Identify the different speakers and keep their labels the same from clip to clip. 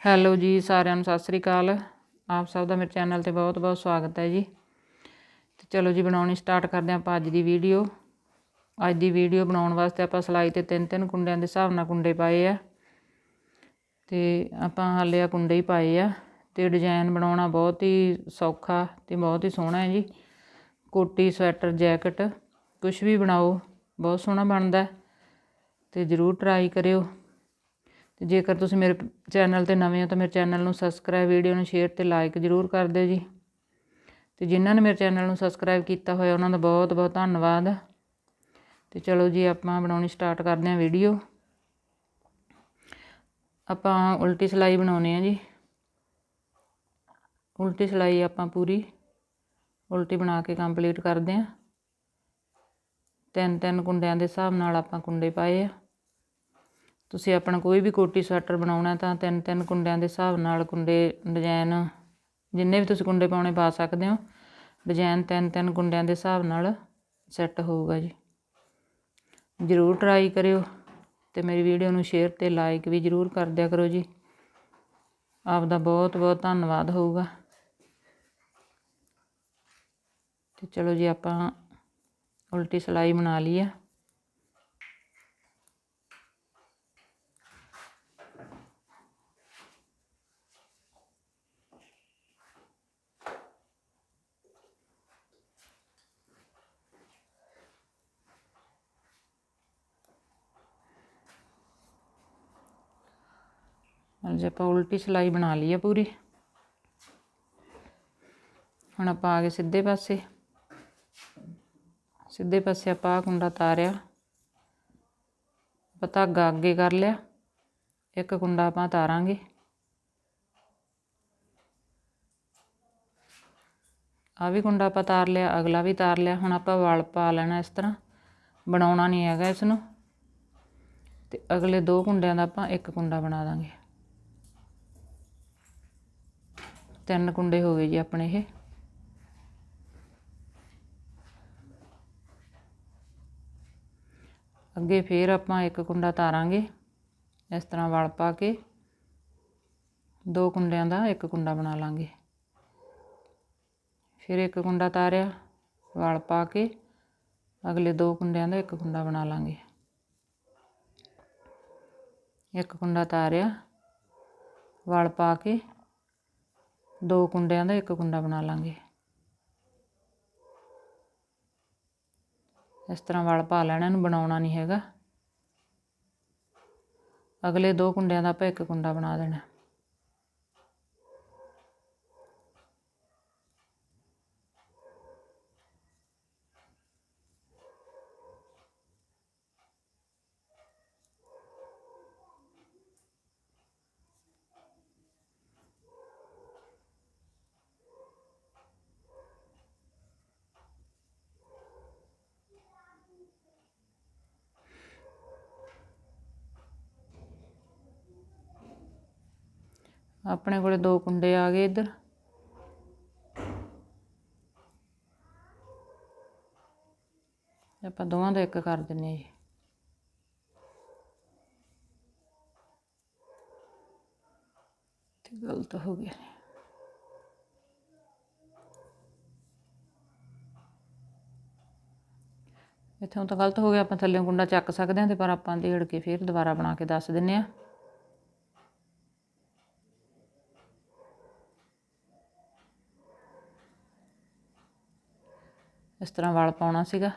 Speaker 1: Hello ਜੀ, ਸਾਰਿਆਂ ਨੂੰ ਸਤਿ ਸ੍ਰੀ ਅਕਾਲ। ਆਪ ਸਭ ਦਾ ਮੇਰੇ ਚੈਨਲ ਤੇ ਬਹੁਤ ਬਹੁਤ ਸਵਾਗਤ ਹੈ ਜੀ। ਤੇ ਚਲੋ ਜੀ, ਬਣਾਉਣੀ ਸਟਾਰਟ ਕਰਦੇ ਆਪਾਂ ਅੱਜ ਦੀ ਵੀਡੀਓ। ਅੱਜ ਦੀ ਵੀਡੀਓ ਬਣਾਉਣ ਵਾਸਤੇ ਆਪਾਂ ਸਲਾਈ ਤੇ ਤਿੰਨ ਤਿੰਨ ਕੁੰਡਿਆਂ ਦੇ ਹਿਸਾਬ ਨਾਲ ਕੁੰਡੇ ਪਾਏ ਆ। ਤੇ ਆਪਾਂ ਹਾਲੇ ਆ ਕੁੰਡੇ ਹੀ ਪਾਏ ਆ। ਤੇ ਡਿਜ਼ਾਈਨ ਬਣਾਉਣਾ ਬਹੁਤ ਹੀ ਸੌਖਾ ਤੇ ਬਹੁਤ ਹੀ ਸੋਹਣਾ ਹੈ ਜੀ। ਕੋਟੀ, ਸਵੈਟਰ, ਜੈਕਟ ਕੁਝ ਵੀ ਬਣਾਓ, ਬਹੁਤ ਸੋਹਣਾ ਬਣਦਾ ਤੇ ਜਰੂਰ ਟਰਾਈ ਕਰਿਓ। ਤੇ ਜੇਕਰ ਤੁਸੀਂ ਮੇਰੇ ਚੈਨਲ ਤੇ ਨਵੇਂ ਹੋ ਤਾਂ ਮੇਰੇ ਚੈਨਲ ਨੂੰ ਸਬਸਕ੍ਰਾਈਬ ਵੀਡੀਓ ਨੂੰ ਸ਼ੇਅਰ ਤੇ ਲਾਈਕ ਜਰੂਰ ਕਰ ਦਿਓ ਜੀ। ਤੇ ਜਿਨ੍ਹਾਂ ਨੇ ਮੇਰੇ ਚੈਨਲ ਨੂੰ ਸਬਸਕ੍ਰਾਈਬ ਕੀਤਾ ਹੋਇਆ, ਉਹਨਾਂ ਦਾ ਬਹੁਤ ਬਹੁਤ ਧੰਨਵਾਦ। ਤੇ ਚਲੋ ਜੀ, ਆਪਾਂ ਬਣਾਉਣੀ ਸਟਾਰਟ ਕਰਦੇ ਹਾਂ ਵੀਡੀਓ ਆਪਾਂ ਉਲਟੀ ਸਲਾਈ ਬਣਾਉਣੀ ਆ ਜੀ। ਉਲਟੀ ਸਲਾਈ ਆਪਾਂ ਪੂਰੀ, ਉਲਟੀ ਬਣਾ ਕੇ ਕੰਪਲੀਟ ਕਰਦੇ ਹਾਂ। ਤਿੰਨ ਤਿੰਨ ਕੁੰਡਿਆਂ ਦੇ ਹਿਸਾਬ ਨਾਲ ਆਪਾਂ ਕੁੰਡੇ ਪਾਏ ਆ। ਤੁਸੀਂ ਆਪਣਾ ਕੋਈ ਵੀ ਕੋਟੀ ਸਵੈਟਰ ਬਣਾਉਣਾ ਤਾਂ ਤਿੰਨ ਤਿੰਨ ਕੁੰਡਿਆਂ ਦੇ ਹਿਸਾਬ ਨਾਲ ਕੁੰਡੇ ਡਿਜ਼ਾਇਨ ਜਿੰਨੇ ਵੀ ਤੁਸੀਂ ਕੁੰਡੇ ਪਾਉਣੇ ਪਾ ਸਕਦੇ ਹੋ, ਡਿਜ਼ਾਇਨ ਤਿੰਨ ਤਿੰਨ ਕੁੰਡਿਆਂ ਦੇ ਹਿਸਾਬ ਨਾਲ ਸੈੱਟ ਹੋਊਗਾ ਜੀ। ਜ਼ਰੂਰ ਟਰਾਈ ਕਰਿਓ ਤੇ ਮੇਰੀ ਵੀਡੀਓ ਨੂੰ ਸ਼ੇਅਰ ਤੇ ਲਾਈਕ ਵੀ ਜ਼ਰੂਰ ਕਰ ਦਿਆ ਕਰੋ ਜੀ। ਆਪ ਦਾ ਬਹੁਤ ਬਹੁਤ ਧੰਨਵਾਦ ਹੋਊਗਾ। ਤੇ ਚਲੋ ਜੀ ਆਪਾਂ ਉਲਟੀ ਸਲਾਈ ਬਣਾ ਲਈ ਆ। ਜੇ ਆਪਾਂ ਉਲਟੀ ਸਲਾਈ ਬਣਾ ਲਈ ਆ ਪੂਰੀ। ਹੁਣ ਆਪਾਂ ਆ ਗਏ ਸਿੱਧੇ ਪਾਸੇ। ਸਿੱਧੇ ਪਾਸੇ ਆਪਾਂ ਕੁੰਡਾ ਤਾਰਿਆ। ਆਪਾਂ ਧਾਗਾ ਅੱਗੇ ਕਰ ਲਿਆ। ਇੱਕ ਕੁੰਡਾ ਆਪਾਂ ਤਾਰਾਂਗੇ। ਆ ਵੀ ਕੁੰਡਾ ਆਪਾਂ ਤਾਰ ਲਿਆ, ਅਗਲਾ ਵੀ ਤਾਰ ਲਿਆ। ਹੁਣ ਆਪਾਂ ਵਲ ਪਾ ਲੈਣਾ ਇਸ ਤਰ੍ਹਾਂ। ਬਣਾਉਣਾ ਨਹੀਂ ਹੈਗਾ ਇਸ ਨੂੰ। ਤੇ ਅਗਲੇ ਦੋ ਕੁੰਡਿਆਂ ਦਾ ਆਪਾਂ ਇੱਕ ਕੁੰਡਾ ਬਣਾ ਦਾਂਗੇ। ਤਿੰਨ ਕੁੰਡੇ ਹੋ ਗਏ ਜੀ ਆਪਣੇ ਇਹ। ਅੱਗੇ ਫੇਰ ਆਪਾਂ ਇੱਕ ਕੁੰਡਾ ਤਾਰਾਂਗੇ, ਇਸ ਤਰ੍ਹਾਂ ਵਲ ਪਾ ਕੇ ਦੋ ਕੁੰਡਿਆਂ ਦਾ ਇੱਕ ਕੁੰਡਾ ਬਣਾ ਲਾਂਗੇ। ਫਿਰ ਇੱਕ ਕੁੰਡਾ ਤਾਰਿਆ, ਵਲ ਪਾ ਕੇ ਅਗਲੇ ਦੋ ਕੁੰਡਿਆਂ ਦਾ ਇੱਕ ਕੁੰਡਾ ਬਣਾ ਲਾਂਗੇ। ਇੱਕ ਕੁੰਡਾ ਤਾਰਿਆ, ਵਲ ਪਾ ਕੇ ਦੋ ਕੁੰਡਿਆਂ ਦਾ, ਇੱਕ ਕੁੰਡਾ ਬਣਾ ਲਾਂਗੇ। ਇਸ ਤਰ੍ਹਾਂ ਵਲ ਪਾ ਲੈਣਾ, ਇਹਨੂੰ ਬਣਾਉਣਾ ਨਹੀਂ ਹੈਗਾ। ਅਗਲੇ ਦੋ ਕੁੰਡਿਆਂ ਦਾ ਆਪਾਂ ਇੱਕ ਕੁੰਡਾ ਬਣਾ ਦੇਣਾ। ਆਪਣੇ ਕੋਲੇ ਦੋ ਕੁੰਡੇ ਆ ਗਏ ਇੱਧਰ। ਆਪਾਂ ਦੋਵਾਂ ਦਾ ਇੱਕ ਕਰ ਦਿੰਨੇ ਜੀ। ਤੇ ਗਲਤ ਹੋ ਗਿਆ। ਇੱਥੋਂ ਤਾਂ ਗਲਤ ਹੋ ਗਿਆ, ਆਪਾਂ ਥੱਲੇ ਕੁੰਡਾ ਚੱਕ ਸਕਦੇ ਹਾਂ ਤੇ ਪਰ ਆਪਾਂ ਦੇੜ ਕੇ ਫਿਰ ਦੁਬਾਰਾ ਬਣਾ ਕੇ ਦੱਸ ਦਿੰਨੇ ਆ ਇਸ ਤਰ੍ਹਾਂ ਵਲ ਪਾਉਣਾ ਸੀਗਾ।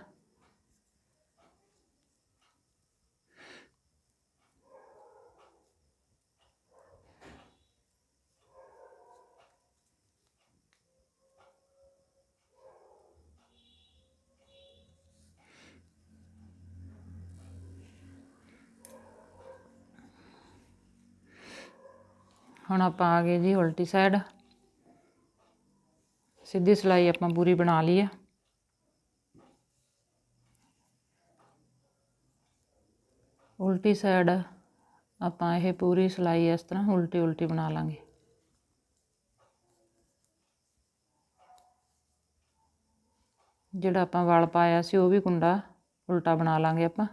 Speaker 1: ਹੁਣ ਆਪਾਂ ਆ ਗਏ ਜੀ ਉਲਟੀ ਸਾਈਡ ਸਿੱਧੀ ਸਲਾਈ ਆਪਾਂ ਪੂਰੀ ਬਣਾ ਲਈ ਆ। ਉਲਟੀ ਸਾਈਡ ਆਪਾਂ ਇਹ ਪੂਰੀ ਸਲਾਈ ਇਸ ਤਰ੍ਹਾਂ ਉਲਟੀ ਉਲਟੀ ਬਣਾ ਲਾਂਗੇ। ਜਿਹੜਾ ਆਪਾਂ ਵਲ ਪਾਇਆ ਸੀ ਉਹ ਵੀ ਕੁੰਡਾ ਉਲਟਾ ਬਣਾ ਲਾਂਗੇ ਆਪਾਂ।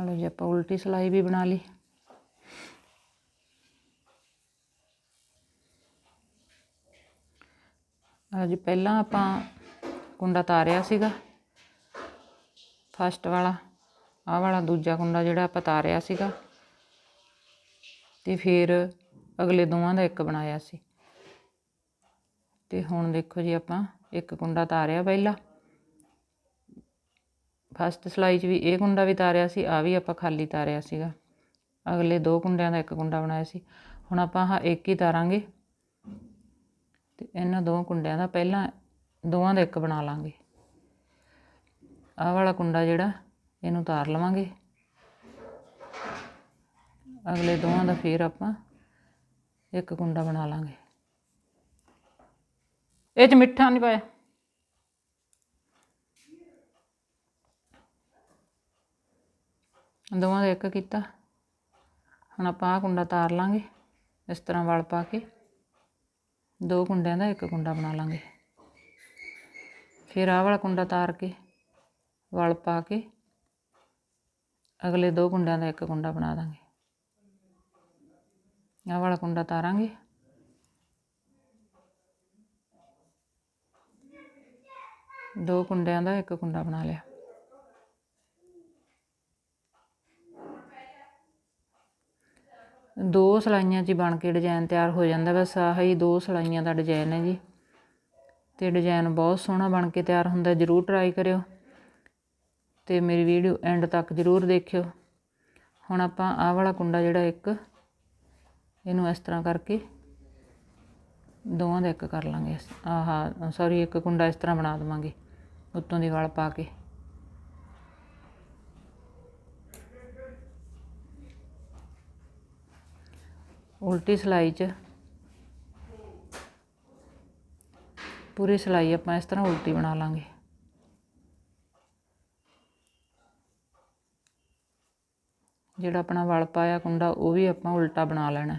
Speaker 1: ਲਓ ਜੀ ਆਪਾਂ ਉਲਟੀ ਸਲਾਈ ਵੀ ਬਣਾ ਲਈ। ਲਓ ਜੀ ਪਹਿਲਾਂ ਆਪਾਂ ਕੁੰਡਾ ਤਾਰਿਆ ਸੀਗਾ ਫਸਟ ਵਾਲਾ, ਆਹ ਵਾਲਾ ਦੂਜਾ ਕੁੰਡਾ ਜਿਹੜਾ ਆਪਾਂ ਤਾਰਿਆ ਸੀਗਾ, ਤੇ ਫਿਰ ਅਗਲੇ ਦੋਵਾਂ ਦਾ ਇੱਕ ਬਣਾਇਆ ਸੀ। ਤੇ ਹੁਣ ਦੇਖੋ ਜੀ ਆਪਾਂ ਇੱਕ ਕੁੰਡਾ ਤਾਰਿਆ ਪਹਿਲਾਂ। ਫਸਟ ਸਲਾਈ 'ਚ ਵੀ ਇਹ ਕੁੰਡਾ ਵੀ ਤਾਰਿਆ ਸੀ ਆ ਵੀ ਆਪਾਂ ਖਾਲੀ ਤਾਰਿਆ ਸੀਗਾ। ਅਗਲੇ ਦੋ ਕੁੰਡਿਆਂ ਦਾ ਇੱਕ ਕੁੰਡਾ ਬਣਾਇਆ ਸੀ। ਹੁਣ ਆਪਾਂ ਆਹ ਇੱਕ ਹੀ ਤਾਰਾਂਗੇ ਤੇ ਇਹਨਾਂ ਦੋ ਕੁੰਡਿਆਂ ਦਾ ਪਹਿਲਾਂ ਦੋਵਾਂ ਦਾ ਇੱਕ ਬਣਾ ਲਾਂਗੇ। ਆਹ ਵਾਲਾ ਕੁੰਡਾ ਜਿਹੜਾ, ਇਹਨੂੰ ਤਾਰ ਲਵਾਂਗੇ। ਅਗਲੇ ਦੋਵਾਂ ਦਾ ਫੇਰ ਆਪਾਂ ਇੱਕ ਕੁੰਡਾ ਬਣਾ ਲਾਂਗੇ। ਇਹ ਚ ਮਿੱਠਾ ਨਹੀਂ ਪਾਇਆ। ਦੋਵਾਂ ਦਾ ਇੱਕ ਕੀਤਾ। ਹੁਣ ਆਪਾਂ ਆਹ ਕੁੰਡਾ ਤਾਰ ਲਾਂਗੇ, ਇਸ ਤਰ੍ਹਾਂ ਵਲ ਪਾ ਕੇ। ਦੋ ਕੁੰਡਿਆਂ ਦਾ ਇੱਕ ਕੁੰਡਾ ਬਣਾ ਲਾਂਗੇ। ਫਿਰ ਆਹ ਵਾਲਾ ਕੁੰਡਾ ਤਾਰ ਕੇ, ਵਲ ਪਾ ਕੇ, ਅਗਲੇ ਦੋ ਕੁੰਡਿਆਂ ਦਾ ਇੱਕ ਕੁੰਡਾ ਬਣਾ ਦਾਂਗੇ। ਆਹ ਵਾਲਾ ਕੁੰਡਾ ਤਾਰਾਂਗੇ। ਦੋ ਕੁੰਡਿਆਂ ਦਾ ਇੱਕ ਕੁੰਡਾ ਬਣਾ ਲਿਆ। ਦੋ ਸਲਾਈਆਂ 'ਚ ਹੀ ਬਣ ਕੇ ਡਿਜ਼ਾਈਨ ਤਿਆਰ ਹੋ ਜਾਂਦਾ। ਬਸ ਆਹ ਹੀ ਦੋ ਸਲਾਈਆਂ ਦਾ ਡਿਜ਼ਾਈਨ ਹੈ ਜੀ। ਤੇ ਡਿਜ਼ਾਈਨ ਬਹੁਤ ਸੋਹਣਾ ਬਣ ਕੇ ਤਿਆਰ ਹੁੰਦਾ, ਜਰੂਰ ਟਰਾਈ ਕਰਿਓ। ਤੇ ਮੇਰੀ ਵੀਡੀਓ ਐਂਡ ਤੱਕ ਜਰੂਰ ਦੇਖਿਓ। ਹੁਣ ਆਪਾਂ ਆਹ ਵਾਲਾ ਕੁੰਡਾ ਜਿਹੜਾ ਇੱਕ, ਇਹਨੂੰ ਇਸ ਤਰ੍ਹਾਂ ਕਰਕੇ ਦੋਵਾਂ ਦਾ ਇੱਕ ਕਰ ਲਾਂਗੇ। ਆਹਾ ਸੌਰੀ ਇੱਕ ਕੁੰਡਾ ਇਸ ਤਰ੍ਹਾਂ ਬਣਾ ਦਵਾਂਗੇ, ਉੱਤੋਂ ਦੀ ਵਾਲ ਪਾ ਕੇ। ਉਲਟੀ ਸਿਲਾਈ 'ਚ। ਪੂਰੀ ਸਿਲਾਈ ਆਪਾਂ ਇਸ ਤਰ੍ਹਾਂ ਉਲਟੀ ਬਣਾ ਲਾਂਗੇ। ਜਿਹੜਾ ਆਪਣਾ ਵਲ ਪਾਇਆ ਕੁੰਡਾ, ਉਹ ਵੀ ਆਪਾਂ ਉਲਟਾ ਬਣਾ ਲੈਣਾ।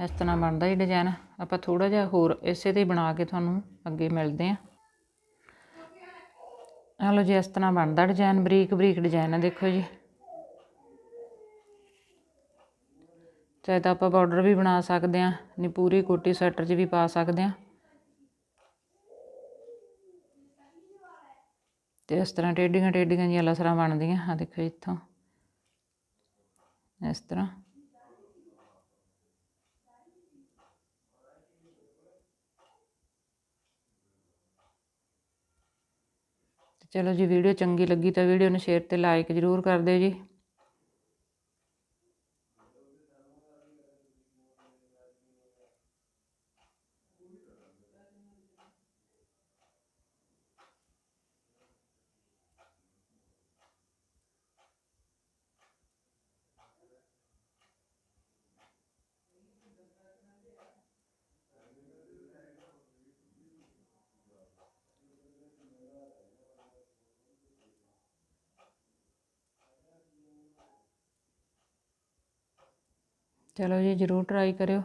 Speaker 1: ਇਸ ਤਰ੍ਹਾਂ ਬਣਦਾ ਜੀ ਡਿਜ਼ਾਈਨ ਆਪਾਂ ਥੋੜਾ ਜਿਹਾ ਹੋਰ ਇਸੇ ਤੇ ਬਣਾ ਕੇ ਤੁਹਾਨੂੰ ਅੱਗੇ ਮਿਲਦੇ ਆਂ ਆ ਲਓ ਜੀ, ਇਸ ਤਰ੍ਹਾਂ ਬਣਦਾ ਡਿਜ਼ਾਈਨ ਬਰੀਕ ਬਰੀਕ ਡਿਜ਼ਾਈਨ ਹੈ ਦੇਖੋ ਜੀ। ਚਾਹੇ ਤਾਂ ਆਪਾਂ ਬਾਰਡਰ ਵੀ ਬਣਾ ਸਕਦੇ ਆਂ ਨਹੀਂ ਪੂਰੀ ਕੋਟੀ ਸਵੈਟਰ 'ਚ ਵੀ ਪਾ ਸਕਦੇ ਆਂ ਤੇ ਇਸ ਤਰ੍ਹਾਂ ਟੇਡੀਆਂ ਟੇਡੀਆਂ ਜਿਹੀਆਂ ਲਸਰਾਂ ਬਣਦੀਆਂ ਆ ਦੇਖੋ ਇੱਥੋਂ। ਇਸ ਤਰ੍ਹਾਂ। ਚਲੋ ਜੀ ਵੀਡੀਓ ਚੰਗੀ ਲੱਗੀ ਤਾਂ ਵੀਡੀਓ ਨੂੰ ਸ਼ੇਅਰ ਤੇ ਲਾਈਕ ਜ਼ਰੂਰ ਕਰ ਦਿਓ ਜੀ। ਚਲੋ ਜੀ ਜ਼ਰੂਰ ਟਰਾਈ ਕਰਿਓ।